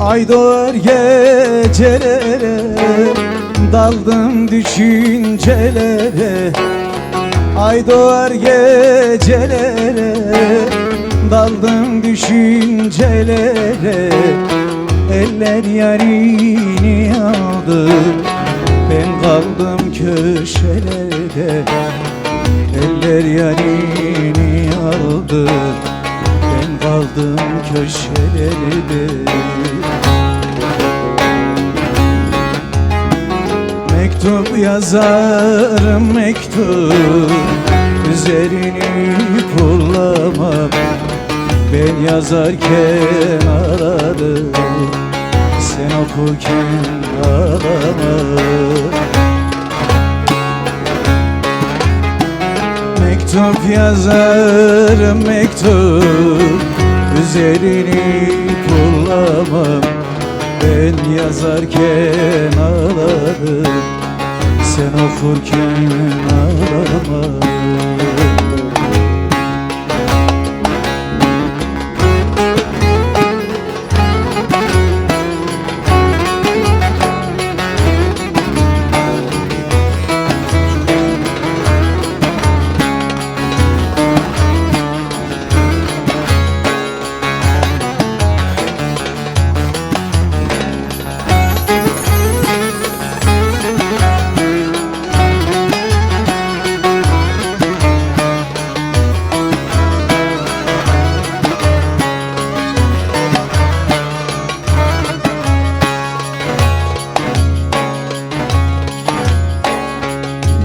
Ay doğar gecelere Daldım düşüncelere. Ay doğar gecelere Daldım düşüncelere. Eller yarini aldı Ben kaldım köşelerde Eller yarini aldı Ben kaldım köşelerde yazarım mektup Üzerini kullamam Ben yazarken ağlarım Sen okurken ağlamam Mektup yazarım mektup Üzerini kullamam Ben yazarken ağlarım Sen okurken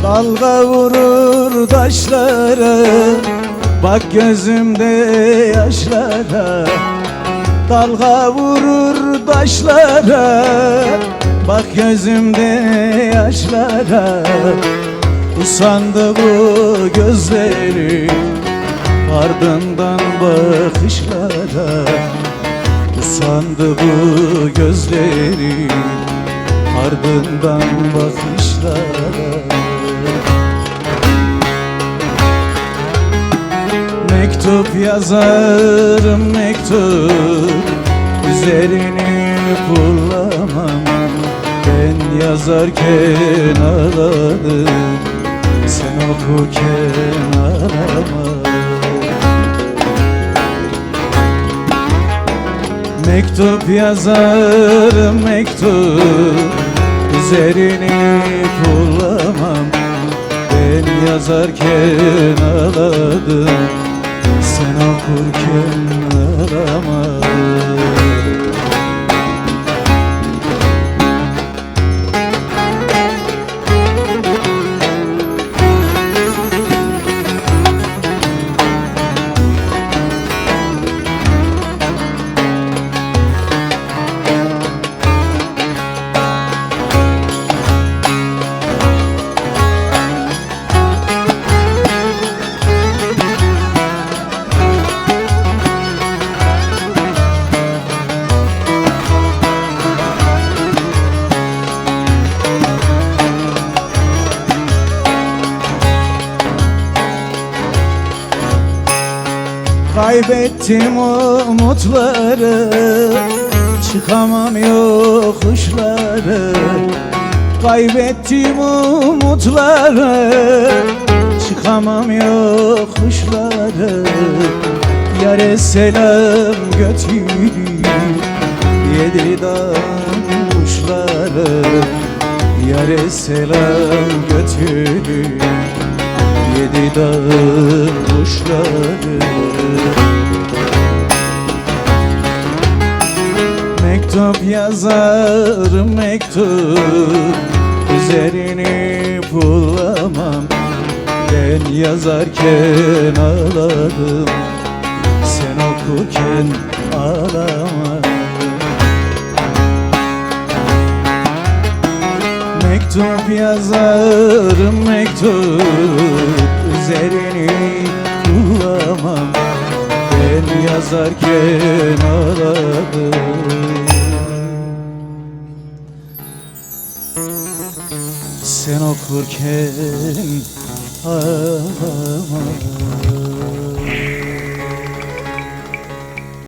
Dalga vurur taşlara Bak gözümde yaşlara. Dalga vurur taşlara Bak gözümde yaşlara. Usandı bu gözleri Ardından bakışlara. Usandı bu gözleri Ardından bakışlara Mektup yazarım mektup Üzerini kullamam Ben yazarken ağladım Sen okurken ağlama Mektup yazarım mektup Üzerini kullamam Ben yazarken ağladım Sen okurken ağlama Kaybettim umutları Çıkamam yokuşları Kaybettim umutları Çıkamam yokuşları Yare selam götürür Yedi dağın kuşları. Yare selam götürür Yedi dağın kuşları. Mektup yazarım mektup Üzerini bullamam Ben yazarken ağladım Sen okurken ağlama Mektup yazarım mektup Üzerini bullamam Ben yazarken ağladım. Sen okurken ağlama